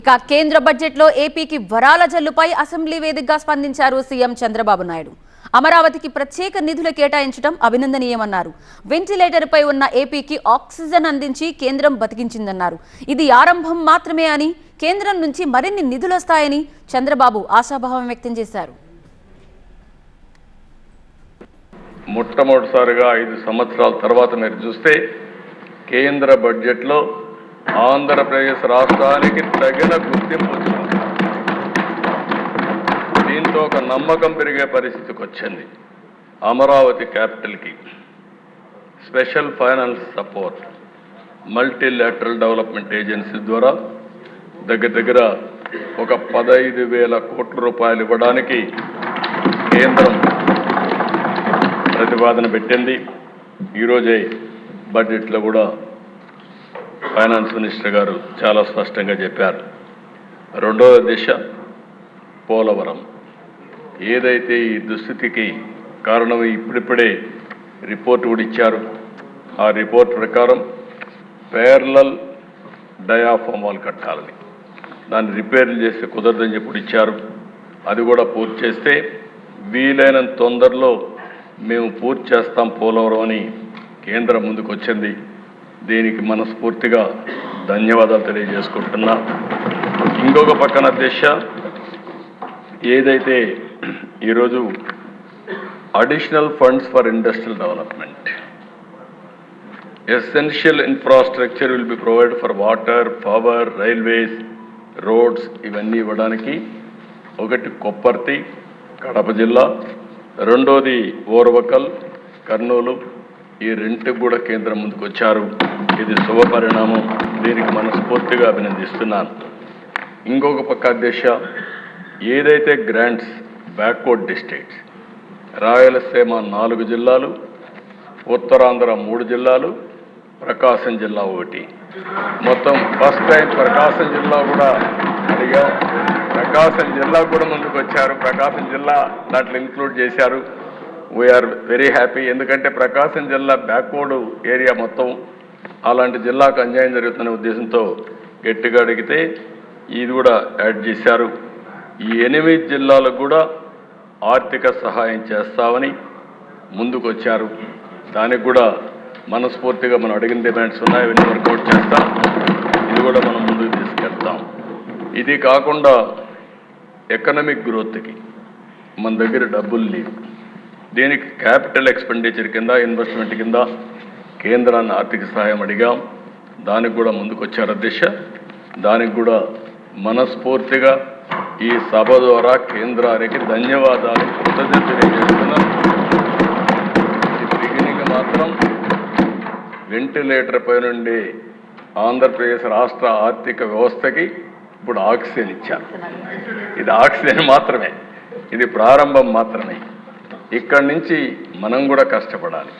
ఇక కేంద్ర బడ్జెట్లో ఏపీకి వరాల జల్లుపై అసెంబ్లీ వేదికగా స్పందించారు సీఎం చంద్రబాబు నాయుడు. అమరావతికి ప్రత్యేక నిధులు కేటాయించడం అభినందనీయమన్నారు. వెంటిలేటర్పై ఉన్న ఏపీకి ఆక్సిజన్ అందించి కేంద్రం బతికించిందన్నారు. ఇది ఆరంభం మాత్రమే అని కేంద్రం నుంచి మరిన్ని నిధులు వస్తాయని చంద్రబాబు ఆశాభావం వ్యక్తం చేశారు. మొట్టమొదటిసారిగా ఐదు సంవత్సరాల తర్వాత మీరు చూస్తే కేంద్ర బడ్జెట్లో ఆంధ్రప్రదేశ్ రాష్ట్రానికి తగిన గుర్తింపు వచ్చింది దీంతో ఒక నమ్మకం పెరిగే పరిస్థితికి వచ్చింది. అమరావతి క్యాపిటల్కి special finance support multilateral development agency ద్వారా దగ్గర దగ్గర ఒక పదహైదు వేల కోట్ల రూపాయలు ఇవ్వడానికి కేంద్రం ప్రతిపాదన పెట్టింది. ఈరోజే బడ్జెట్లో కూడా ఫైనాన్స్ మినిస్టర్ గారు చాలా స్పష్టంగా చెప్పారు. రెండవ దిశ పోలవరం. ఏదైతే ఈ దుస్థితికి కారణం ఇప్పుడిప్పుడే రిపోర్ట్ కూడా ఇచ్చారు. ఆ రిపోర్ట్ ప్రకారం పేర్లల్ డయాఫామ్ వాల్ కట్టాలని. దాన్ని రిపేర్లు చేస్తే కుదరదని చెప్పి ఇచ్చారు. అది కూడా పూర్తి చేస్తే వీలైనంత తొందరలో మేము పూర్తి చేస్తాం పోలవరం అని కేంద్రం ముందుకు వచ్చింది దీనికి మనస్ఫూర్తిగా ధన్యవాదాలు తెలియజేసుకుంటున్నా. ఇంకొక పక్కన దిశ ఏదైతే ఈరోజు additional funds for industrial development essential infrastructure will be provide for water power railways roads ఇవన్నీ ఇవ్వడానికి ఒకటి కొప్పర్తి కడప జిల్లా రెండోది ఓర్వకల్ కర్నూలు ఈ రెంటికి కూడా కేంద్రం ముందుకు వచ్చారు ఇది శుభ పరిణామం. దీనికి మనస్ఫూర్తిగా అభినందిస్తున్నాను. ఇంకొక పక్క అధ్యక్ష ఏదైతే గ్రాంట్స్ బ్యాక్వర్డ్ డిస్ట్రిక్ట్స్ రాయలసీమ నాలుగు జిల్లాలు ఉత్తరాంధ్ర మూడు జిల్లాలు ప్రకాశం జిల్లా ఒకటి. మొత్తం ఫస్ట్ టైం ప్రకాశం జిల్లా కూడా అడిగాం. ప్రకాశం జిల్లా కూడా ముందుకు వచ్చారు ప్రకాశం జిల్లా దాంట్లో ఇంక్లూడ్ చేశారు. వీఆర్ వెరీ హ్యాపీ ఎందుకంటే ప్రకాశం జిల్లా బ్యాక్వర్డ్ ఏరియా మొత్తం అలాంటి జిల్లాకు అన్యాయం జరుగుతున్న ఉద్దేశంతో గట్టిగా అడిగితే ఇది కూడా యాడ్ చేశారు. ఈ ఎనిమిది జిల్లాలకు కూడా ఆర్థిక సహాయం చేస్తామని ముందుకు వచ్చారు దానికి కూడా మనస్ఫూర్తిగా మనం అడిగిన డిమాండ్స్ ఉన్నాయి. అవన్నీ వర్కౌట్ చేస్తాం. ఇది కూడా మనం ముందుకు తీసుకెళ్తాం. ఇది కాకుండా ఎకనమిక్ గ్రోత్కి మన దగ్గర డబ్బులు లేవు. దీనికి క్యాపిటల్ ఎక్స్పెండిచర్ కింద ఇన్వెస్ట్మెంట్ కింద కేంద్రాన్ని ఆర్థిక సహాయం అడిగాం. దానికి కూడా ముందుకొచ్చారు అధ్యక్ష. దానికి కూడా మనస్ఫూర్తిగా ఈ సభ ద్వారా కేంద్రానికి ధన్యవాదాలు కృతజ్ఞత తెలియజేస్తున్నాను. బిగినింగ్ మాత్రం వెంటిలేటర్ పై నుండి ఆంధ్రప్రదేశ్ రాష్ట్ర ఆర్థిక వ్యవస్థకి ఇప్పుడు ఆక్సిజన్ ఇచ్చారు. ఇది ఆక్సిజన్ మాత్రమే. ఇది ప్రారంభం మాత్రమే. ఇక్కడి నుంచి మనం కూడా కష్టపడాలి.